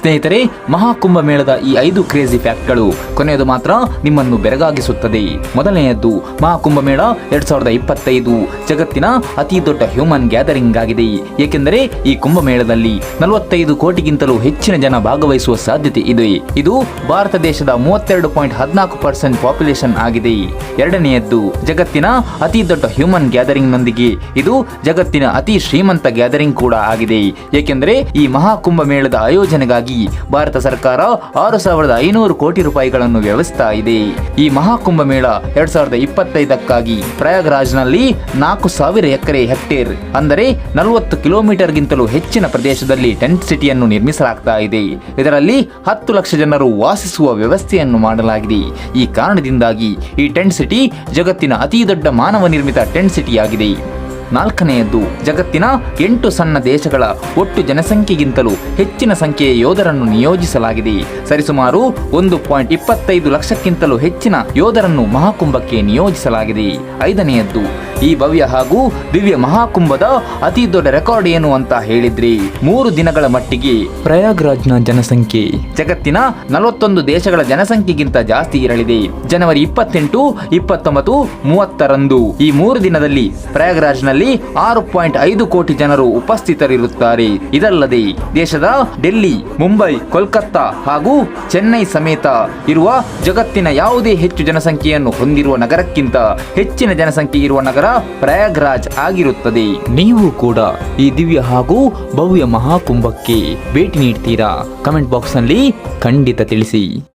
ಸ್ನೇಹಿತರೆ ಮಹಾಕುಂಭ ಮೇಳದ ಈ ಐದು ಕ್ರೇಜಿ ಫ್ಯಾಕ್ಟ್ಗಳು ಕೊನೆಯದು ಮಾತ್ರ ನಿಮ್ಮನ್ನು ಬೆರಗಾಗಿಸುತ್ತದೆ. ಮೊದಲನೆಯದ್ದು ಮಹಾಕುಂಭ ಮೇಳ ಎರಡ್ ಸಾವಿರದ ಇಪ್ಪತ್ತೈದು. ಜಗತ್ತಿನ ಅತಿ ದೊಡ್ಡ ಹ್ಯೂಮನ್ ಗ್ಯಾದರಿಂಗ್ ಆಗಿದೆ. ಏಕೆಂದರೆ, ಈ ಕುಂಭಮೇಳದಲ್ಲಿ ನಲವತ್ತೈದು ಕೋಟಿಗಿಂತಲೂ ಹೆಚ್ಚಿನ ಜನ ಭಾಗವಹಿಸುವ ಸಾಧ್ಯತೆ ಇದೆ. ಇದು ಭಾರತ ದೇಶದ ಮೂವತ್ತೆರಡು ಪಾಯಿಂಟ್ ಹದಿನಾಲ್ಕು ಪರ್ಸೆಂಟ್ ಪಾಪ್ಯುಲೇಷನ್ ಆಗಿದೆ. ಎರಡನೆಯದ್ದು, ಜಗತ್ತಿನ ಅತಿ ದೊಡ್ಡ ಹ್ಯೂಮನ್ ಗ್ಯಾದರಿಂಗ್ ನೊಂದಿಗೆ ಇದು ಜಗತ್ತಿನ ಅತಿ ಶ್ರೀಮಂತ ಗ್ಯಾದರಿಂಗ್ ಕೂಡ ಆಗಿದೆ. ಏಕೆಂದರೆ, ಈ ಮಹಾಕುಂಭ ಮೇಳದ ಆಯೋಜನೆಗಾಗಿ ಭಾರತ ಸರ್ಕಾರ ಆರು ಸಾವಿರದ ಐನೂರು ಕೋಟಿ ರೂಪಾಯಿಗಳನ್ನು ವ್ಯವಸ್ಥಾ ಇದೆ. ಈ ಮಹಾಕುಂಭ ಮೇಳ ಎರಡ್ ಸಾವಿರದ ಇಪ್ಪತ್ತೈದಕ್ಕಾಗಿ ಪ್ರಯಾಗ್ರಾಜ್ನಲ್ಲಿ ನಾಲ್ಕು ಸಾವಿರ ಎಕರೆ ಹೆಕ್ಟೇರ್, ಅಂದರೆ ನಲವತ್ತು ಕಿಲೋಮೀಟರ್ಗಿಂತಲೂ ಹೆಚ್ಚಿನ ಪ್ರದೇಶದಲ್ಲಿ ಟೆಂಟ್ ಸಿಟಿಯನ್ನು ನಿರ್ಮಿಸಲಾಗ್ತಾ ಇದೆ. ಇದರಲ್ಲಿ ಹತ್ತು ಲಕ್ಷ ಜನರು ವಾಸಿಸುವ ವ್ಯವಸ್ಥೆಯನ್ನು ಮಾಡಲಾಗಿದೆ. ಈ ಕಾರಣದಿಂದಾಗಿ ಈ ಟೆಂಟ್ ಸಿಟಿ ಜಗತ್ತಿನ ಅತಿ ದೊಡ್ಡ ಮಾನವ ನಿರ್ಮಿತ ಟೆಂಟ್ ಸಿಟಿಯಾಗಿದೆ. ನಾಲ್ಕನೆಯದ್ದು, ಜಗತ್ತಿನ ಎಂಟು ಸಣ್ಣ ದೇಶಗಳ ಒಟ್ಟು ಜನಸಂಖ್ಯೆಗಿಂತಲೂ ಹೆಚ್ಚಿನ ಸಂಖ್ಯೆಯ ಯೋಧರನ್ನು ನಿಯೋಜಿಸಲಾಗಿದೆ. ಸರಿಸುಮಾರು ಒಂದು ಪಾಯಿಂಟ್ ಇಪ್ಪತ್ತೈದು ಲಕ್ಷಕ್ಕಿಂತಲೂ ಹೆಚ್ಚಿನ ಯೋಧರನ್ನು ಮಹಾಕುಂಭಕ್ಕೆ ನಿಯೋಜಿಸಲಾಗಿದೆ. ಐದನೆಯದ್ದು ಈ ಭವ್ಯ ಹಾಗೂ ದಿವ್ಯ ಮಹಾಕುಂಭದ ಅತಿ ದೊಡ್ಡ ರೆಕಾರ್ಡ್ ಏನು ಅಂತ ಹೇಳಿದ್ರಿ. ಮೂರು ದಿನಗಳ ಮಟ್ಟಿಗೆ. ಪ್ರಯಾಗ್ರಾಜ್ನ ಜನಸಂಖ್ಯೆ. ಜಗತ್ತಿನ ನಲವತ್ತೊಂದು ದೇಶಗಳ ಜನಸಂಖ್ಯೆಗಿಂತ ಜಾಸ್ತಿ ಇರಲಿದೆ. ಜನವರಿ ಇಪ್ಪತ್ತೆಂಟು ಇಪ್ಪತ್ತೊಂಬತ್ತು ಮೂವತ್ತರಂದು. ಈ ಮೂರು ದಿನದಲ್ಲಿ ಪ್ರಯಾಗ್ರಾಜ್ನಲ್ಲಿ ಆರು ಪಾಯಿಂಟ್ ಐದು ಕೋಟಿ ಜನರು ಉಪಸ್ಥಿತರಿರುತ್ತಾರೆ. ಇದಲ್ಲದೆ ದೇಶದ ಡೆಲ್ಲಿ ಮುಂಬೈ ಕೋಲ್ಕತ್ತಾ ಹಾಗೂ ಚೆನ್ನೈ ಸಮೇತ ಇರುವ ಜಗತ್ತಿನ ಯಾವುದೇ ಹೆಚ್ಚು ಜನಸಂಖ್ಯೆಯನ್ನು ಹೊಂದಿರುವ ನಗರಕ್ಕಿಂತ ಹೆಚ್ಚಿನ ಜನಸಂಖ್ಯೆ ಇರುವ ನಗರ ಪ್ರಯಾಗ್ರಾಜ್ ಆಗಿರುತ್ತದೆ. ನೀವು ಕೂಡ ಈ ದಿವ್ಯ ಹಾಗೂ ಭವ್ಯ ಮಹಾಕುಂಭಕ್ಕೆ ಭೇಟಿ ನೀಡ್ತೀರಾ? ಕಮೆಂಟ್ ಬಾಕ್ಸ್ನಲ್ಲಿ ಖಂಡಿತ ತಿಳಿಸಿ.